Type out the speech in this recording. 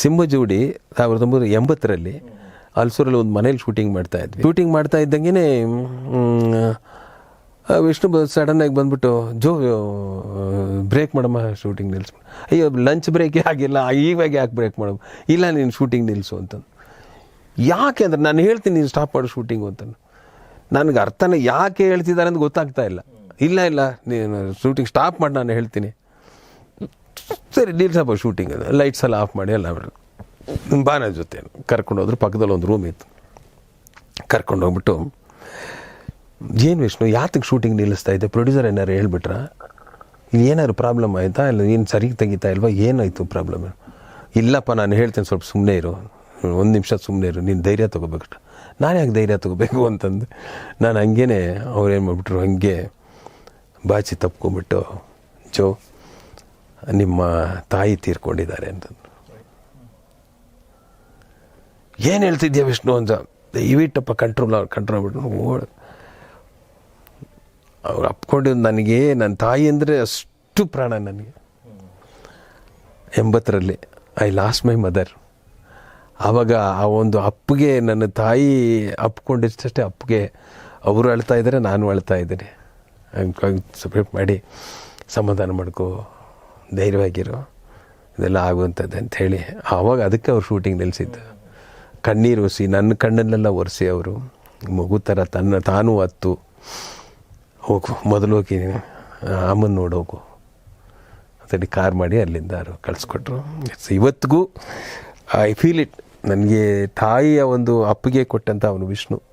ಸಿಂಹ ಜೋಡಿ ಸಾವಿರದ ಒಂಬೈನೂರ ಎಂಬತ್ತರಲ್ಲಿ ಅಲ್ಸೂರಲ್ಲಿ ಒಂದು ಮನೇಲಿ ಶೂಟಿಂಗ್ ಮಾಡ್ತಾ ಇದ್ವಿ. ಶೂಟಿಂಗ್ ಮಾಡ್ತಾ ಇದ್ದಂಗೆ ವಿಷ್ಣು ಸಡನ್ನಾಗಿ ಬಂದ್ಬಿಟ್ಟು, ಜೋ ಬ್ರೇಕ್ ಮಾಡಮ್ಮ ಶೂಟಿಂಗ್ ನಿಲ್ಸು. ಅಯ್ಯೋ ಲಂಚ್ ಬ್ರೇಕೇ ಆಗಿಲ್ಲ, ಈವಾಗ ಯಾಕೆ ಬ್ರೇಕ್ ಮಾಡಮ್ಮ ಇಲ್ಲ, ನೀನು ಶೂಟಿಂಗ್ ನಿಲ್ಲಿಸು ಅಂತಂದು. ಯಾಕೆ ಅಂದ್ರೆ ನಾನು ಹೇಳ್ತೀನಿ, ನೀನು ಸ್ಟಾಪ್ ಮಾಡು ಶೂಟಿಂಗು ಅಂತಂದು. ನನಗೆ ಅರ್ಥನೇ ಯಾಕೆ ಹೇಳ್ತಿದ್ದಾರೆ ಅಂತ ಗೊತ್ತಾಗ್ತಾ ಇಲ್ಲ. ಇಲ್ಲ ಇಲ್ಲ, ನೀನು ಶೂಟಿಂಗ್ ಸ್ಟಾಪ್ ಮಾಡಿ, ನಾನು ಹೇಳ್ತೀನಿ. ಸರಿ ನಿಲ್ಸಪ್ಪ ಶೂಟಿಂಗ್ ಅದು ಲೈಟ್ಸ್ ಎಲ್ಲ ಆಫ್ ಮಾಡಿ ಎಲ್ಲ ಬಾನ ಜೊತೆ ಕರ್ಕೊಂಡು ಹೋದ್ರು, ಪಕ್ಕದಲ್ಲಿ ಒಂದು ರೂಮ್ ಇತ್ತು. ಕರ್ಕೊಂಡು ಹೋಗ್ಬಿಟ್ಟು, ಏನು ವಿಷ್ಣು ಯಾತಕ್ಕೆ ಶೂಟಿಂಗ್ ನಿಲ್ಲಿಸ್ತಾ ಇದ್ದೆ? ಪ್ರೊಡ್ಯೂಸರ್ ಏನಾರು ಹೇಳ್ಬಿಟ್ರ? ಏನಾದ್ರು ಪ್ರಾಬ್ಲಮ್ ಆಯಿತಾ? ಇಲ್ಲ ಏನು ಸರಿಗೆ ತೆಗಿತಾ ಇಲ್ವಾ? ಏನಾಯಿತು ಪ್ರಾಬ್ಲಮ್ ಇಲ್ಲಪ್ಪ, ನಾನು ಹೇಳ್ತೇನೆ, ಸ್ವಲ್ಪ ಸುಮ್ಮನೆ ಇರು. ಒಂದು ನಿಮಿಷ ಸುಮ್ಮನೆ ಇರು. ನೀನು ಧೈರ್ಯ ತೊಗೋಬೇಕು ನಾನು ಯಾಕೆ ಧೈರ್ಯ ತೊಗೋಬೇಕು? ಅಂತಂದು. ನಾನು ಹಂಗೇನೆ ಏನು ಮಾಡಿಬಿಟ್ರು, ಹಂಗೆ ಬಾಚಿ ತಪ್ಕೊಂಬಿಟ್ಟು ಜೋ ನಿಮ್ಮ ತಾಯಿ ತೀರ್ಕೊಂಡಿದ್ದಾರೆ ಅಂತಂದು. ಏನು ಹೇಳ್ತಿದ್ಯಾ ವಿಷ್ಣು ಅಂತ? ದಯವಿಟ್ಟಪ್ಪ ಕಂಟ್ರೋಲ್ ಕಂಟ್ರೋಲ್ ಬಿಟ್ಟು ಓಡ್ ಅವ್ರು ಅಪ್ಕೊಂಡಿದ್ದು ನನಗೆ ನನ್ನ ತಾಯಿ ಅಂದರೆ ಅಷ್ಟು ಪ್ರಾಣ ನನಗೆ. ಎಂಬತ್ತರಲ್ಲಿ ಐ ಲಾಸ್ಟ್ ಮೈ ಮದರ್ ಆವಾಗ ಆ ಒಂದು ಅಪ್ಪಿಗೆ, ನನ್ನ ತಾಯಿ ಅಪ್ಕೊಂಡಿದ್ದಷ್ಟೇ ಅಪ್ಪಿಗೆ, ಅವರು ಅಳ್ತಾ ಇದ್ದಾರೆ, ನಾನು ಅಳ್ತಾ ಇದ್ದೀನಿ. ಸಪ್ರೇಟ್ ಮಾಡಿ, ಸಮಾಧಾನ ಮಾಡ್ಕೋ. ಧೈರ್ಯವಾಗಿರು. ಇದೆಲ್ಲ ಆಗುವಂಥದ್ದು ಅಂಥೇಳಿ. ಆವಾಗ ಅದಕ್ಕೆ ಅವ್ರು ಶೂಟಿಂಗ್ ನಿಲ್ಲಿಸಿದ್ದು ಕಣ್ಣೀರು ಉಸಿ ನನ್ನ ಕಣ್ಣಲ್ಲೆಲ್ಲ ಒರೆಸಿ ಅವರು. ಮಗು ಥರ ತನ್ನ, ತಾನು ಹತ್ತು. ಹೋಗು, ಮೊದಲು ಹೋಗಿ ಅಮ್ಮನ ನೋಡೋಗು ಅಂತೇಳಿ ಕಾರ್ ಮಾಡಿ ಅಲ್ಲಿಂದ ಅವರು ಕಳಿಸ್ಕೊಟ್ರು. ಇಟ್ಸ್ ಇವತ್ತಿಗೂ ಐ ಫೀಲ್ ಇಟ್ ನನಗೆ ತಾಯಿಯ ಒಂದು ಅಪ್ಪಿಗೆ ಕೊಟ್ಟಂಥ ಅವನು ವಿಷ್ಣು.